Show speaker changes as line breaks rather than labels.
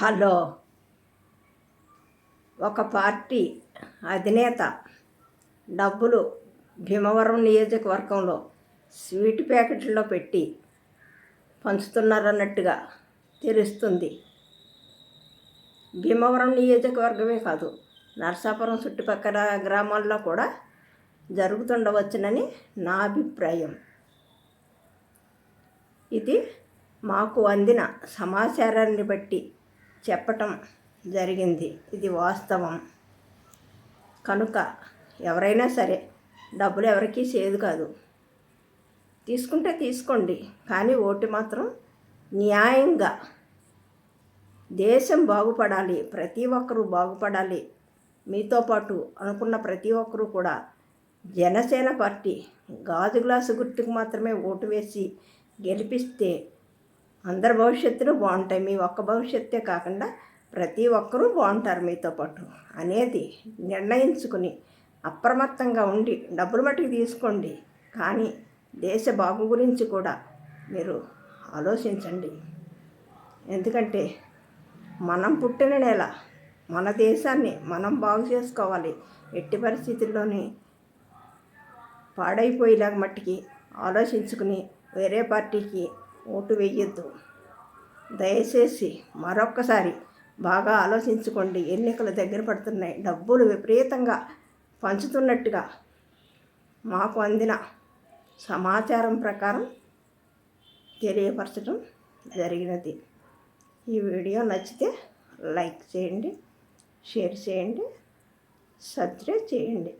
hello ఒక party అధినేత డబ్బులు భీమవరం నియోజకవర్గంలో స్వీట్ ప్యాకెట్లో పెట్టి పంచుతున్నారన్నట్టుగా తెలుస్తుంది భీమవరం నియోజకవర్గమే కాదు నర్సాపురం చుట్టుపక్కల గ్రామాల్లో కూడా జరుగుతుండవచ్చునని నా అభిప్రాయం ఇది మాకు అందిన సమాచారాన్ని బట్టి చెప్పటం జరిగింది ఇది వాస్తవం కనుక ఎవరైనా సరే డబ్బులు ఎవరికీ చేదు కాదు తీసుకుంటే తీసుకోండి కానీ ఓటు మాత్రం న్యాయంగా దేశం బాగుపడాలి ప్రతి ఒక్కరూ బాగుపడాలి మీతో పాటు అనుకున్న ప్రతి ఒక్కరూ కూడా జనసేన పార్టీ గాజు గ్లాసు గుర్తుకు మాత్రమే ఓటు వేసి గెలిపిస్తే అందరి భవిష్యత్తులో బాగుంటాయి మీ ఒక్క భవిష్యత్తే కాకుండా ప్రతి ఒక్కరూ బాగుంటారు మీతో పాటు అనేది నిర్ణయించుకుని అప్రమత్తంగా ఉండి డబ్బులు మట్టుకు తీసుకోండి కానీ దేశ బాగు గురించి కూడా మీరు ఆలోచించండి ఎందుకంటే మనం పుట్టిన నెల మన దేశాన్ని మనం బాగు చేసుకోవాలి ఎట్టి పరిస్థితుల్లోని పాడైపోయేలాగా మట్టికి ఆలోచించుకుని వేరే పార్టీకి ఓటు వేయొద్దు దయచేసి మరొక్కసారి బాగా ఆలోచించుకోండి ఎన్నికలు దగ్గర పడుతున్నాయి డబ్బులు విపరీతంగా పంచుతున్నట్టుగా మాకు అందిన సమాచారం ప్రకారం తెలియపరచడం జరిగినది ఈ వీడియో నచ్చితే లైక్ చేయండి షేర్ చేయండి సబ్స్క్రైబ్ చేయండి